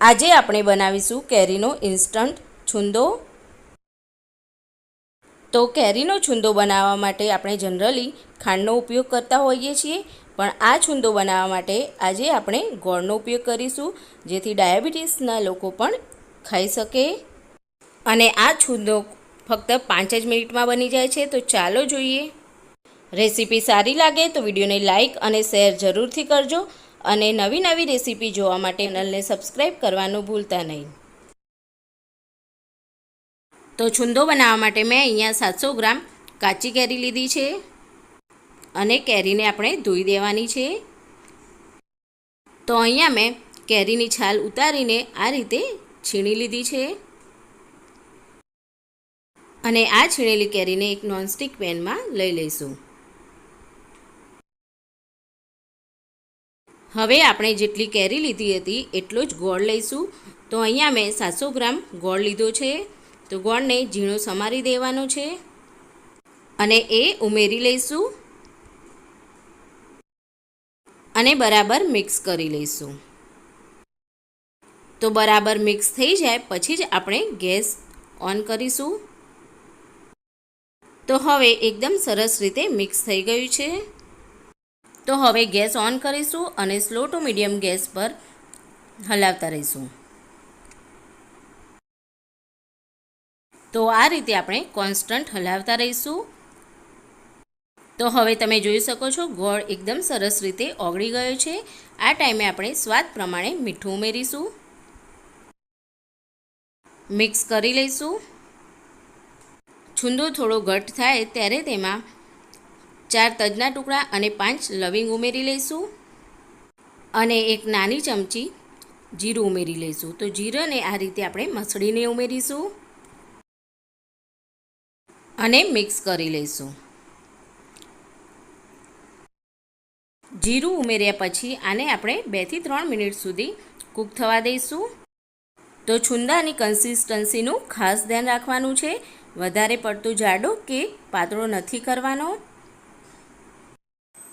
આજે આપણે બનાવીશું કેરીનો ઇન્સ્ટન્ટ છુંદો. તો કેરીનો છુંદો બનાવવા માટે આપણે જનરલી ખાંડનો ઉપયોગ કરતા હોઈએ છીએ, પણ આ છુંદો બનાવવા માટે આજે આપણે ગોળનો ઉપયોગ કરીશું, જેથી ડાયાબિટીસના લોકો પણ ખાઈ શકે. અને આ છુંદો ફક્ત પાંચ જ મિનિટમાં બની જાય છે, તો ચાલો જોઈએ. રેસીપી સારી લાગે તો વિડીયોને લાઇક અને શેર જરૂરથી કરજો. અને નવી નવી રેસીપી જોવા માટે ચેનલને સબસ્ક્રાઈબ કરવાનું ભૂલતા નહીં. તો છુંદો બનાવવા માટે મેં અહીંયા સાતસો ગ્રામ કાચી કેરી લીધી છે અને કેરીને આપણે ધોઈ દેવાની છે. તો અહીંયા મેં કેરીની છાલ ઉતારીને આ રીતે છીણી લીધી છે. અને આ છીણેલી કેરીને એક નોનસ્ટિક પેનમાં લઈ લઈશું. હવે આપણે જેટલી કેરી લીધી હતી એટલો જ ગોળ લઈશું. તો અહીંયા મેં સાતસો ગ્રામ ગોળ લીધો છે. તો ગોળને ઝીણો સમારી દેવાનો છે. અને એ ઉમેરી લઈશું. અને બરાબર મિક્સ કરી લઈશું. તો બરાબર મિક્સ થઈ જાય પછી જ આપણે ગેસ ઓન કરીશું. તો હવે એકદમ સરસ રીતે મિક્સ થઈ ગયું છે. તો હવે ગેસ ઓન કરીશું અને સ્લો ટુ મીડિયમ ગેસ પર હલાવતા રહીશું. તો આ રીતે આપણે કોન્સ્ટન્ટ હલાવતા રહીશું. તો હવે તમે જોઈ શકો છો, ગોળ એકદમ સરસ રીતે ઓગળી ગયો છે. આ ટાઈમે આપણે સ્વાદ પ્રમાણે મીઠું ઉમેરીશું. મિક્સ કરી લઈશું. છુંદો થોડો ઘટ થાય ત્યારે તેમાં ચાર તજના ટુકડા અને પાંચ લવિંગ ઉમેરી લઈશું. અને એક નાની ચમચી જીરું ઉમેરી લઈશું. તો જીરાને આ રીતે આપણે મસળીને ઉમેરીશું. અને મિક્સ કરી લઈશું. જીરું ઉમેર્યા પછી આને આપણે બેથી ત્રણ મિનિટ સુધી કૂક થવા દઈશું. તો છુંદાની કન્સિસ્ટન્સીનું ખાસ ધ્યાન રાખવાનું છે. વધારે પડતું જાડો કે પાતળો નથી કરવાનો.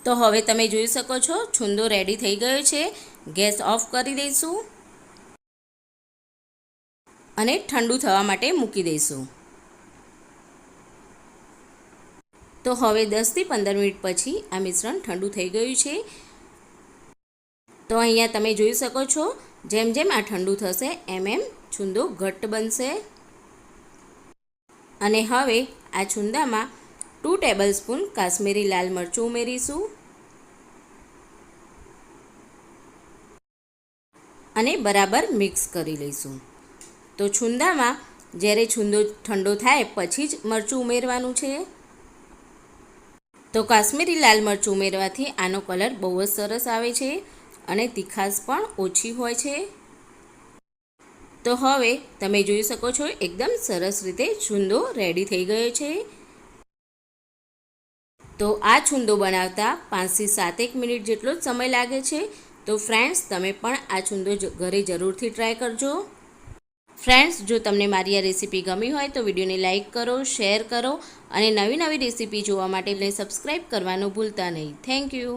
તો હવે તમે જોઈ શકો છો, છુંદો રેડી થઈ ગયો છે. ગેસ ઓફ કરી દઈશું અને ઠંડુ થવા માટે મૂકી દઈશું. તો હવે દસથી પંદર મિનિટ પછી આ મિશ્રણ ઠંડુ થઈ ગયું છે. તો અહીંયા તમે જોઈ શકો છો, જેમ જેમ આ ઠંડુ થશે, એમ એમ છુંદો ઘટ્ટ બનશે. અને હવે આ છુંદામાં ટુ ટેબલ સ્પૂન કાશ્મીરી લાલ મરચું ઉમેરીશું. અને બરાબર મિક્સ કરી લઈશું. તો છુંદામાં જ્યારે છુંદો ઠંડો થાય પછી જ મરચું ઉમેરવાનું છે. તો કાશ્મીરી લાલ મરચું ઉમેરવાથી આનો કલર બહુ જ સરસ આવે છે અને તીખાશ પણ ઓછી હોય છે. તો હવે તમે જોઈ શકો છો એકદમ સરસ રીતે છુંદો રેડી થઈ ગયો છે. તો આ છુંદો બનાવતા પાંચથી સાતેક મિનિટ જેટલો જ સમય લાગે છે. તો ફ્રેન્ડ્સ તમે પણ આ છુંદો ઘરે જરૂરથી ટ્રાય કરજો. ફ્રેન્ડ્સ જો તમને મારી આ રેસીપી ગમી હોય તો વિડીયોને લાઇક કરો શેર કરો અને નવી નવી રેસીપી જોવા માટે સબસ્ક્રાઈબ કરવાનું ભૂલતા નહીં. Thank you